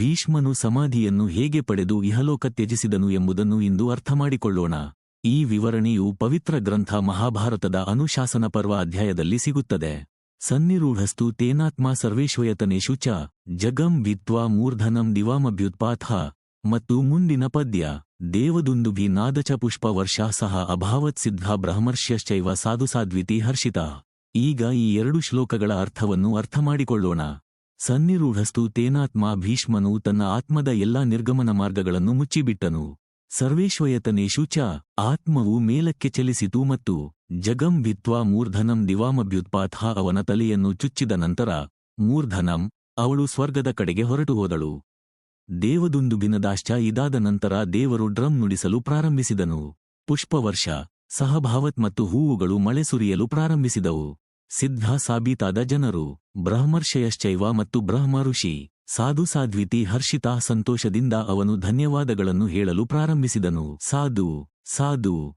ಭೀಷ್ಮನು ಸಮಾಧಿಯನ್ನು ಹೇಗೆ ಪಡೆದು ಇಹಲೋಕ ತ್ಯಜಿಸಿದನು ಎಂಬುದನ್ನು ಇಂದು ಅರ್ಥಮಾಡಿಕೊಳ್ಳೋಣ. ಈ ವಿವರಣೆಯು ಪವಿತ್ರ ಗ್ರಂಥ ಮಹಾಭಾರತದ ಅನುಶಾಸನ ಪರ್ವ ಅಧ್ಯಾಯದಲ್ಲಿ ಸಿಗುತ್ತದೆ. ಸನ್ನಿರೂಢಸ್ತು ತೇನಾತ್ಮ ಸರ್ವೇಶ್ವಯತನೇಶು ಚ ಜಗಂ ವಿದ್ವಾ ಮೂರ್ಧನಂ ದಿವಾಮಭ್ಯುತ್ಪಾಥ ಮತ್ತು ಮುಂದಿನ ಪದ್ಯ, ದೇವದುಂದುಭಿ ನಾದಚ ಪುಷ್ಪ ವರ್ಷಾ ಸಹ ಅಭಾವತ್ ಸಿದ್ಧ ಬ್ರಹ್ಮರ್ಷ್ಯಶ್ಚೈವ ಸಾಧುಸಾದ್ವಿತಿ ಹರ್ಷಿತ. ಈಗ ಈ ಎರಡು ಶ್ಲೋಕಗಳ ಅರ್ಥವನ್ನು ಅರ್ಥಮಾಡಿಕೊಳ್ಳೋಣ. ಸನ್ನಿರೂಢಸ್ತು ತೇನಾತ್ಮ ಭೀಷ್ಮನು ತನ್ನ ಆತ್ಮದ ಎಲ್ಲಾ ನಿರ್ಗಮನ ಮಾರ್ಗಗಳನ್ನು ಮುಚ್ಚಿಬಿಟ್ಟನು. ಸರ್ವೇಶ್ವಯತನೇಶು ಚ ಆತ್ಮವು ಮೇಲಕ್ಕೆ ಚಲಿಸಿತು ಮತ್ತು ಜಗಂ ಭಿತ್ವಾ ಮೂರ್ಧನಂ ದಿವಾಮಭ್ಯುತ್ಪಾಥ ಅವನ ತಲೆಯನ್ನು ಚುಚ್ಚಿದ ನಂತರ ಮೂರ್ಧನಂ ಅವಳು ಸ್ವರ್ಗದ ಕಡೆಗೆ ಹೊರಟು ಹೋದಳು. ದೇವದುಂದುಬಿನದಾಶ್ಚ ಇದಾದ ನಂತರ ದೇವರು ಡ್ರಮ್ ನುಡಿಸಲು ಪ್ರಾರಂಭಿಸಿದನು. ಪುಷ್ಪವರ್ಷ, ಸಹಭಾವತ್ ಮತ್ತು ಹೂವುಗಳು ಮಳೆ ಸುರಿಯಲು ಪ್ರಾರಂಭಿಸಿದವು. ಸಿದ್ಧ ಸಾಬೀತಾದ ಜನರು ಬ್ರಹ್ಮರ್ಷಯಶ್ಚೈವ ಮತ್ತು ಬ್ರಹ್ಮ ಋಷಿ. ಸಾಧು ಸಾಧ್ವಿತಿ ಹರ್ಷಿತಾ ಸಂತೋಷದಿಂದ ಅವನು ಧನ್ಯವಾದಗಳನ್ನು ಹೇಳಲು ಪ್ರಾರಂಭಿಸಿದನು. ಸಾಧು ಸಾಧು.